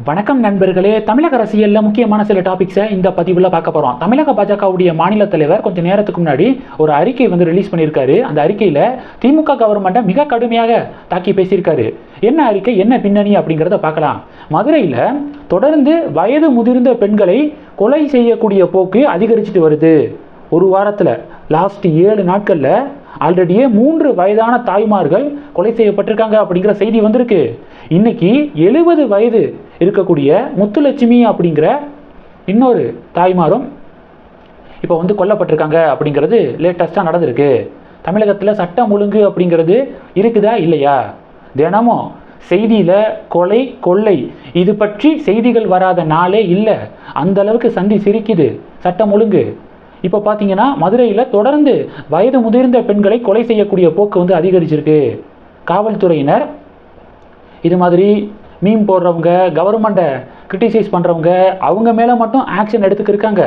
வணக்கம் நண்பர்களே தமிழக அரசியலில் முக்கியமான சில டாபிக்ஸை இந்த பதிவில் பார்க்க போகிறோம் தமிழக பாஜகவுடைய மாநில தலைவர் கொஞ்சம் நேரத்துக்கு முன்னாடி ஒரு அறிக்கை வந்து ரிலீஸ் பண்ணியிருக்காரு. அந்த அறிக்கையில் திமுக கவர்மெண்ட்டை மிக கடுமையாக தாக்கி பேசியிருக்காரு. என்ன அறிக்கை என்ன பின்னணி அப்படிங்கிறத பார்க்கலாம். மதுரையில் தொடர்ந்து வயது முதிர்ந்த பெண்களை கொலை செய்யக்கூடிய போக்கு அதிகரிச்சுட்டு வருது. ஒரு வாரத்தில் லாஸ்ட் ஏழு நாட்களில் ஆல்ரெடியே மூன்று வயதான தாய்மார்கள் கொலை செய்யப்பட்டிருக்காங்க அப்படிங்கிற செய்தி வந்திருக்கு. இன்னைக்கு எழுபது வயது இருக்கக்கூடிய முத்துலட்சுமி அப்படிங்கிற இன்னொரு தாய்மாரும் இப்போ வந்து கொல்லப்பட்டிருக்காங்க அப்படிங்கிறது லேட்டஸ்ட்டாக நடந்திருக்கு. தமிழகத்தில் சட்டம் ஒழுங்கு அப்படிங்கிறது இருக்குதா இல்லையா? தினமும் செய்தியில் கொலை கொள்ளை இது பற்றி செய்திகள் வராத நாளே இல்லை. அந்த அளவுக்கு சந்தி சிரிக்குது. சட்டம் ஒழுங்கு. இப்போ பார்த்தீங்கன்னா மதுரையில் தொடர்ந்து வயது முதிர்ந்த பெண்களை கொலை செய்யக்கூடிய போக்கு வந்து அதிகரிச்சிருக்கு. காவல்துறையினர் இது மாதிரி மீம் போடுறவங்க கவர்மெண்ட்டை கிரிட்டிசைஸ் பண்ணுறவங்க அவங்க மேலே மட்டும் ஆக்ஷன் எடுத்துக்கிருக்காங்க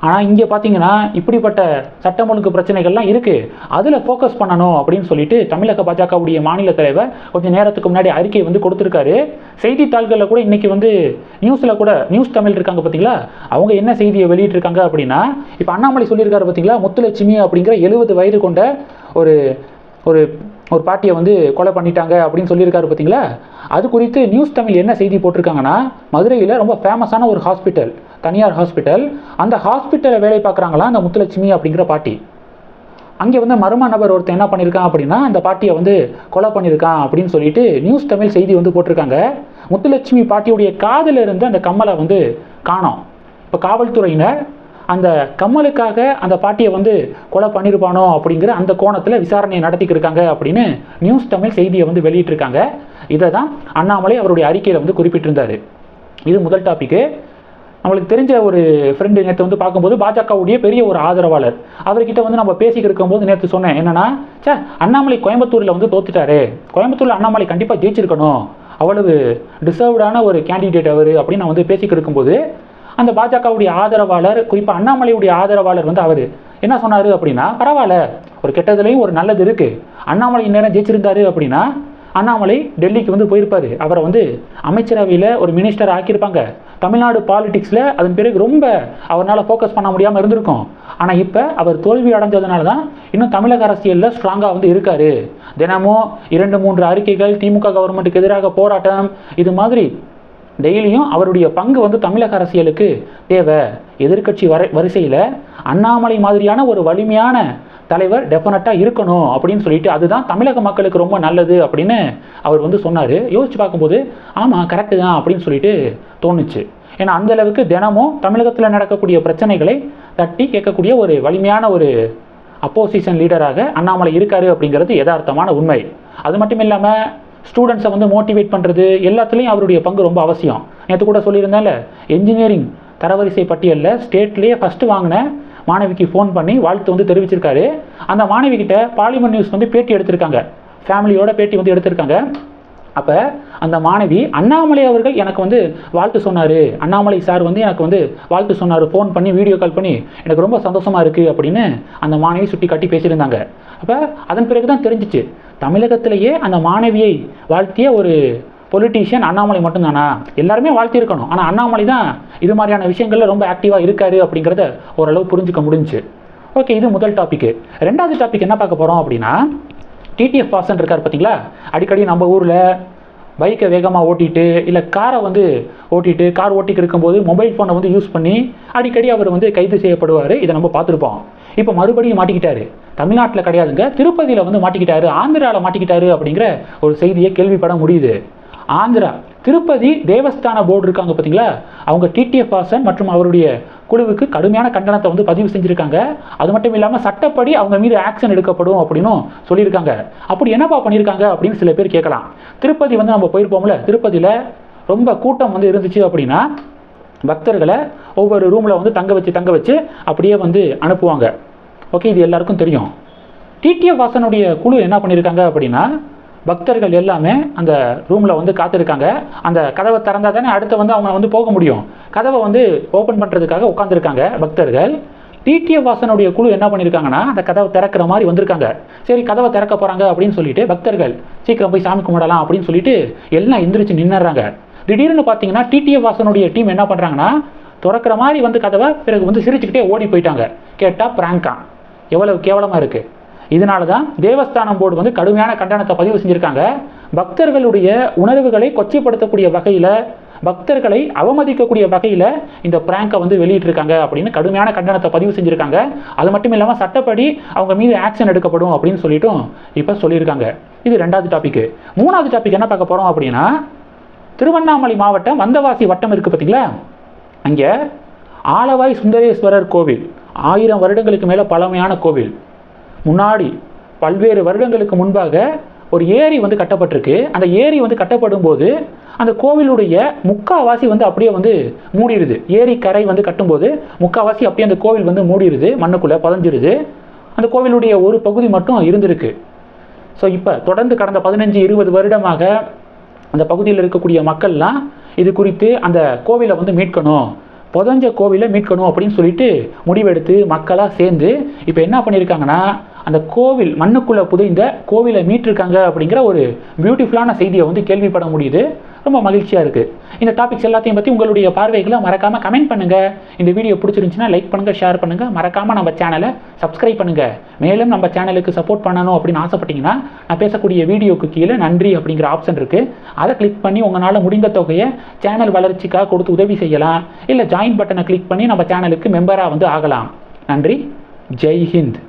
ஆனால் இங்கே பார்த்தீங்கன்னா இப்படிப்பட்ட சட்டம் ஒழுங்கு பிரச்சனைகள்லாம் இருக்குது அதில் ஃபோக்கஸ் பண்ணணும் அப்படின்னு சொல்லிட்டு தமிழக பாஜகவுடைய மாநில தலைவர் கொஞ்சம் நேரத்துக்கு முன்னாடி அறிக்கை வந்து கொடுத்துருக்காரு. செய்தித்தாள்களில் கூட இன்றைக்கி வந்து நியூஸில் கூட நியூஸ் தமிழ் இருக்காங்க பார்த்தீங்களா அவங்க என்ன செய்தியை வெளியிட்டிருக்காங்க அப்படின்னா இப்போ அண்ணாமலை சொல்லியிருக்காரு பார்த்தீங்களா முத்துலட்சுமி அப்படிங்கிற எழுபது வயது கொண்ட ஒரு ஒரு ஒரு பாட்டியை வந்து கொலை பண்ணிட்டாங்க அப்படின்னு சொல்லியிருக்காரு பார்த்தீங்களா? அது குறித்து நியூஸ் தமிழ் என்ன செய்தி போட்டிருக்காங்கன்னா மதுரையில் ரொம்ப ஃபேமஸான ஒரு ஹாஸ்பிட்டல் தனியார் ஹாஸ்பிட்டல் அந்த ஹாஸ்பிட்டலில் வேலை பார்க்குறாங்களா அந்த முத்துலட்சுமி அப்படிங்கிற பாட்டி. அங்கே வந்து மர்ம நபர் ஒருத்தன் என்ன பண்ணியிருக்கான் அப்படின்னா அந்த பாட்டியை வந்து கொலை பண்ணியிருக்கான் அப்படின்னு சொல்லிட்டு நியூஸ் தமிழ் செய்தி வந்து போட்டிருக்காங்க. முத்துலட்சுமி பாட்டியுடைய காதில் இருந்து அந்த கம்மலை வந்து காணோம். இப்போ காவல்துறையினர் அந்த கம்மலுக்காக அந்த பாட்டியை வந்து கொலை பண்ணியிருப்பானோ அப்படிங்கிற அந்த கோணத்தில் விசாரணையை நடத்திக்கிட்டு இருக்காங்க அப்படின்னு நியூஸ் தமிழ் செய்தியை வந்து வெளியிட்டிருக்காங்க. இதை தான் அண்ணாமலை அவருடைய அறிக்கையில் வந்து குறிப்பிட்டிருந்தார். இது முதல் டாப்பிக்கு நம்மளுக்கு தெரிஞ்ச ஒரு ஃப்ரெண்டு நேற்று வந்து பார்க்கும்போது பாஜகவுடைய பெரிய ஒரு ஆதரவாளர். அவர்கிட்ட வந்து நம்ம பேசிக்கிட்டு இருக்கும்போது நேற்று சொன்னேன். என்னன்னா சே அண்ணாமலை கோயம்புத்தூரில் வந்து தோத்துட்டாரு. கோயம்புத்தூரில் அண்ணாமலை கண்டிப்பாக ஜெயிச்சிருக்கணும். அவ்வளவு டிசர்வ்டான ஒரு கேண்டிடேட் அவர் அப்படின்னு நான் வந்து பேசிக்கிட்டு இருக்கும்போது அந்த பாஜகவுடைய ஆதரவாளர் குறிப்பாக அண்ணாமலையுடைய ஆதரவாளர் வந்து அவர். என்ன சொன்னார் அப்படின்னா பரவாயில்ல ஒரு கெட்டதுலேயும் ஒரு நல்லது இருக்குது அண்ணாமலை இந்நேரம் ஜெயிச்சிருந்தாரு அப்படின்னா அண்ணாமலை டெல்லிக்கு வந்து போயிருப்பார். அவரை வந்து அமைச்சரவையில் ஒரு மினிஸ்டர் ஆக்கியிருப்பாங்க. தமிழ்நாடு பாலிடிக்ஸில் அதன் பிறகு ரொம்ப அவரால் ஃபோக்கஸ் பண்ண முடியாமல் இருந்திருக்கும். ஆனால் இப்போ அவர் தோல்வி அடைஞ்சதுனால தான் இன்னும் தமிழக அரசியலில் ஸ்ட்ராங்காக வந்து இருக்கார். தினமும் இரண்டு மூன்று அறிக்கைகள் திமுக கவர்மெண்ட்டுக்கு எதிராக போராட்டம் இது மாதிரி டெய்லியும் அவருடைய பங்கு வந்து தமிழக அரசியலுக்கு தேவை. எதிர்க்கட்சி வரை வரிசையில் அண்ணாமலை மாதிரியான ஒரு வலிமையான தலைவர் டெஃபினட்டாக இருக்கணும் அப்படின்னு சொல்லிட்டு அதுதான் தமிழக மக்களுக்கு ரொம்ப நல்லது அப்படின்னு அவர் வந்து சொன்னார். யோசிச்சு பார்க்கும்போது ஆமாம் கரெக்டு தான் அப்படின்னு சொல்லிட்டு தோணுச்சு. ஏன்னா அந்த அளவுக்கு தினமும் தமிழகத்தில் நடக்கக்கூடிய பிரச்சனைகளை தட்டி கேட்கக்கூடிய ஒரு வலிமையான ஒரு அப்போசிஷன் லீடராக அண்ணாமலை இருக்காரு அப்படிங்கிறது யதார்த்தமான உண்மை. அது மட்டும் இல்லாமல் ஸ்டூடெண்ட்ஸை வந்து மோட்டிவேட் பண்ணுறது எல்லாத்துலேயும் அவருடைய பங்கு ரொம்ப அவசியம். நேற்று கூட சொல்லியிருந்தேன்ல என்ஜினியரிங் தரவரிசை பட்டியலில் ஸ்டேட்லேயே ஃபஸ்ட்டு வாங்கின மாணவிக்கு ஃபோன் பண்ணி வாழ்த்து வந்து தெரிவிச்சிருக்காரு. அந்த மாணவி கிட்ட பாலிமர் நியூஸ் வந்து பேட்டி எடுத்திருக்காங்க. ஃபேமிலியோட பேட்டி வந்து எடுத்திருக்காங்க. அப்போ அந்த மாணவி அண்ணாமலை அவர்கள் எனக்கு வந்து வாழ்த்து சொன்னார். அண்ணாமலை சார் வந்து எனக்கு வந்து வாழ்த்து சொன்னார். ஃபோன் பண்ணி வீடியோ கால் பண்ணி எனக்கு ரொம்ப சந்தோஷமாக இருக்குது அப்படின்னு அந்த மாணவி சுட்டி காட்டி பேசியிருந்தாங்க. அப்போ அதன் பிறகு தான் தெரிஞ்சிச்சு. தமிழகத்திலேயே அந்த மாணவியை வாழ்த்திய ஒரு பொலிட்டீஷியன் அண்ணாமலை மட்டும்தானா? எல்லாருமே வாழ்த்தியிருக்கணும். ஆனால் அண்ணாமலை தான் இது மாதிரியான விஷயங்களில் ரொம்ப ஆக்டிவாக இருக்காரு அப்படிங்கிறத ஓரளவு புரிஞ்சுக்க முடிஞ்சுச்சு. ஓகே இது முதல் டாப்பிக்கு ரெண்டாவது டாபிக் என்ன பார்க்க போகிறோம் அப்படின்னா டிடிஎஃப் பாசன் இருக்கார் பார்த்தீங்களா அடிக்கடி நம்ம ஊரில் பைக்கை வேகமாக ஓட்டிட்டு இல்லை காரை வந்து ஓட்டிட்டு கார் ஓட்டிக்கு இருக்கும்போது மொபைல் ஃபோனை வந்து யூஸ் பண்ணி அடிக்கடி அவர் வந்து கைது செய்யப்படுவார். இதை நம்ம பார்த்துருப்போம். இப்போ மறுபடியும் மாட்டிக்கிட்டாரு. தமிழ்நாட்டில் கிடையாதுங்க. திருப்பதியில் வந்து மாட்டிக்கிட்டாரு. ஆந்திராவில் மாட்டிக்கிட்டாரு அப்படிங்கிற ஒரு செய்தியை கேள்விப்பட முடியுது. ஆந்திரா திருப்பதி தேவஸ்தான போர்டு இருக்காங்க பார்த்தீங்களா அவங்க டிடிஎஃப் வாசன் மற்றும் அவருடைய குழுவுக்கு கடுமையான கண்டனத்தை வந்து பதிவு செஞ்சுருக்காங்க. அது மட்டும் இல்லாமல் சட்டப்படி அவங்க மீது ஆக்ஷன் எடுக்கப்படும் அப்படின்னும் சொல்லியிருக்காங்க. அப்படி என்னப்பா பண்ணியிருக்காங்க அப்படின்னு சில பேர் கேட்கலாம். திருப்பதி வந்து நம்ம போயிருப்போம்ல திருப்பதியில் ரொம்ப கூட்டம் வந்து இருந்துச்சு அப்படின்னா பக்தர்களை ஒவ்வொரு ரூமில் வந்து தங்க வச்சு தங்க வச்சு அப்படியே வந்து அனுப்புவாங்க. ஓகே இது எல்லாருக்கும் தெரியும். டிடிஎஃப் வாசனுடைய குழு என்ன பண்ணியிருக்காங்க அப்படின்னா பக்தர்கள் எல்லாமே அந்த ரூமில் வந்து காத்திருக்காங்க. அந்த கதவை திறந்தா தானே அடுத்து வந்து அவங்க வந்து போக முடியும். கதவை வந்து ஓப்பன் பண்ணுறதுக்காக உட்காந்துருக்காங்க பக்தர்கள். டிடிஏ வாசனுடைய குழு என்ன பண்ணியிருக்காங்கன்னா அந்த கதவை திறக்கிற மாதிரி வந்திருக்காங்க. சரி கதவை திறக்க போகிறாங்க அப்படின்னு சொல்லிட்டு பக்தர்கள் சீக்கிரம் போய் சாமி கும்பிடலாம் அப்படின்னு சொல்லிட்டு எல்லாம் எந்திரிச்சு நின்னுறாங்க. திடீர்னு பார்த்தீங்கன்னா டிடிஏ வாசனுடைய டீம் என்ன பண்ணுறாங்கன்னா திறக்கிற மாதிரி வந்து கதவை பிறகு வந்து சிரிச்சுக்கிட்டே ஓடி போயிட்டாங்க. கேட்டால் பிராங்கா எவ்வளவு கேவலமாக இருக்குது இதனால தான் தேவஸ்தானம் போர்டு வந்து கடுமையான கண்டனத்தை பதிவு செஞ்சுருக்காங்க. பக்தர்களுடைய உணர்வுகளை கொச்சைப்படுத்தக்கூடிய வகையில் பக்தர்களை அவமதிக்கக்கூடிய வகையில் இந்த பிராங்கை வந்து வெளியிட்டிருக்காங்க அப்படின்னு கடுமையான கண்டனத்தை பதிவு செஞ்சுருக்காங்க. அது மட்டும் இல்லாமல் சட்டப்படி அவங்க மீது ஆக்ஷன் எடுக்கப்படும் அப்படின்னு சொல்லிட்டும் இப்போ சொல்லியிருக்காங்க. இது ரெண்டாவது டாபிக் மூணாவது டாபிக் என்ன பார்க்க போகிறோம் அப்படின்னா திருவண்ணாமலை மாவட்டம் வந்தவாசி வட்டம் இருக்குது பார்த்தீங்களா அங்கே ஆலவாய் சுந்தரேஸ்வரர் கோவில் ஆயிரம் வருடங்களுக்கு மேலே பழமையான கோவில். முன்னாடி பல்வேறு வருடங்களுக்கு முன்பாக ஒரு ஏரி வந்து கட்டப்பட்டிருக்கு. அந்த ஏரி வந்து கட்டப்படும் போது அந்த கோவிலுடைய முக்காவாசி வந்து அப்படியே வந்து மூடிடுது ஏரி கரை வந்து கட்டும்போது முக்காவாசி அப்படியே அந்த கோவில் வந்து மூடிடுது மண்ணுக்குள்ளே புதஞ்சிருது. அந்த கோவிலுடைய ஒரு பகுதி மட்டும் இருந்திருக்கு. ஸோ இப்போ தொடர்ந்து கடந்த பதினஞ்சு இருபது வருடமாக அந்த பகுதியில் இருக்கக்கூடிய மக்கள்லாம் இது குறித்து அந்த கோவிலை வந்து மீட்கணும். புதஞ்ச கோவிலை மீட்கணும் அப்படின்னு சொல்லிட்டு முடிவெடுத்து மக்களாக சேர்ந்து இப்போ என்ன பண்ணியிருக்காங்கன்னா அந்த கோவில் மண்ணுக்குள்ளே புதைந்த கோவிலை மீட்டிருக்காங்க அப்படிங்கிற ஒரு பியூட்டிஃபுல்லான செய்தியை வந்து கேள்விப்பட முடியுது. ரொம்ப மகிழ்ச்சியாக இருக்குது இந்த டாபிக்ஸ் எல்லாத்தையும் பற்றி உங்களுடைய பார்வைகளை மறக்காமல் கமெண்ட் பண்ணுங்கள் இந்த வீடியோ பிடிச்சிருந்துச்சுன்னா லைக் பண்ணுங்கள் ஷேர் பண்ணுங்கள் மறக்காமல் நம்ம சேனலை சப்ஸ்கிரைப் பண்ணுங்கள் மேலும் நம்ம சேனலுக்கு சப்போர்ட் பண்ணணும் அப்படின்னு ஆசைப்பட்டீங்கன்னா நான் பேசக்கூடிய வீடியோக்கு கீழே நன்றி அப்படிங்கிற ஆப்ஷன் இருக்குது அதை கிளிக் பண்ணி உங்களால் முடிந்த தொகையை சேனல் வளர்ச்சிக்காக கொடுத்து உதவி செய்யலாம். இல்லை ஜாயின் பட்டனை கிளிக் பண்ணி நம்ம சேனலுக்கு மெம்பராக வந்து ஆகலாம். நன்றி. ஜெய் ஹிந்த்.